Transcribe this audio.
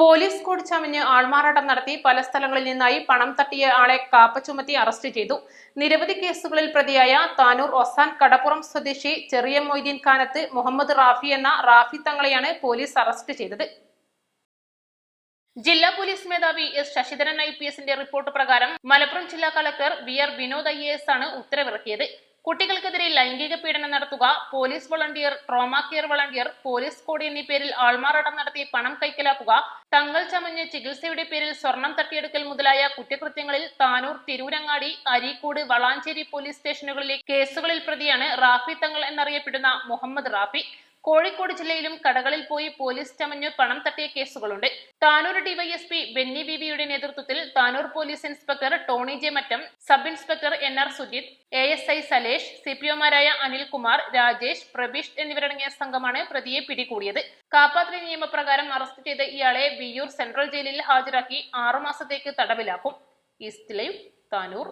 Police code ചമഞ്ഞ് ആൾമാറാട്ടം നടത്തി പല സ്ഥലങ്ങളിൽ നിന്നായി പണം തട്ടിയ ആളെ കാപ്പ ചുമത്തി അറസ്റ്റ് ചെയ്തു. നിരവധി കേസുകളിൽ പ്രതിയായ താനൂർ ഒസാൻ കടപ്പുറം സ്വദേശി ചെറിയ മൊയ്തീൻ ഖാനത്ത് മുഹമ്മദ് റാഫി എന്ന റാഫി തങ്ങളെയാണ് പോലീസ് അറസ്റ്റ് ചെയ്തത്. ജില്ലാ പോലീസ് മേധാവി എസ് ശശിധരൻ ഐ പി എസിന്റെ റിപ്പോർട്ട് പ്രകാരം മലപ്പുറം ജില്ലാ collector V R Vinod I S ആണ് ഉത്തരവിറക്കിയത്. കുട്ടികൾക്കെതിരെ ലൈംഗിക പീഡനം നടത്തുക police volunteer trauma care volunteer police code എന്നീ പേരിൽ ആൾമാറാട്ടം നടത്തി പണം കൈക്കലാക്കുക തങ്ങൾ ചമഞ്ഞ് ചികിത്സയുടെ പേരിൽ സ്വർണം തട്ടിയെടുക്കൽ മുതലായ കുറ്റകൃത്യങ്ങളിൽ താനൂർ തിരൂരങ്ങാടി അരീക്കോട് വളാഞ്ചേരി പോലീസ് സ്റ്റേഷനുകളിലെ കേസുകളിൽ പ്രതിയാണ് റാഫി തങ്ങൾ എന്നറിയപ്പെടുന്ന മുഹമ്മദ് റാഫി. കോഴിക്കോട് ജില്ലയിലും കടകളിൽ പോയി പോലീസ് ചമഞ്ഞു പണം തട്ടിയ കേസുകളുണ്ട്. താനൂർ ഡിവൈഎസ്പി ബെന്നി ബിബിയുടെ നേതൃത്വത്തിൽ Tanur police inspector Tony J Mattam sub inspector N R Sujith A S I Salesh C P ഒമാരായ Anilkumar Rajesh Prabeesh എന്നിവരടങ്ങിയ സംഘമാണ് പ്രതിയെ പിടികൂടിയത്. കാപ്പാത്രി നിയമപ്രകാരം അറസ്റ്റ് ചെയ്ത ഇയാളെ വിയൂർ സെൻട്രൽ ജയിലിൽ ഹാജരാക്കി ആറുമാസത്തേക്ക് തടവിലാക്കും. East Live Tanur.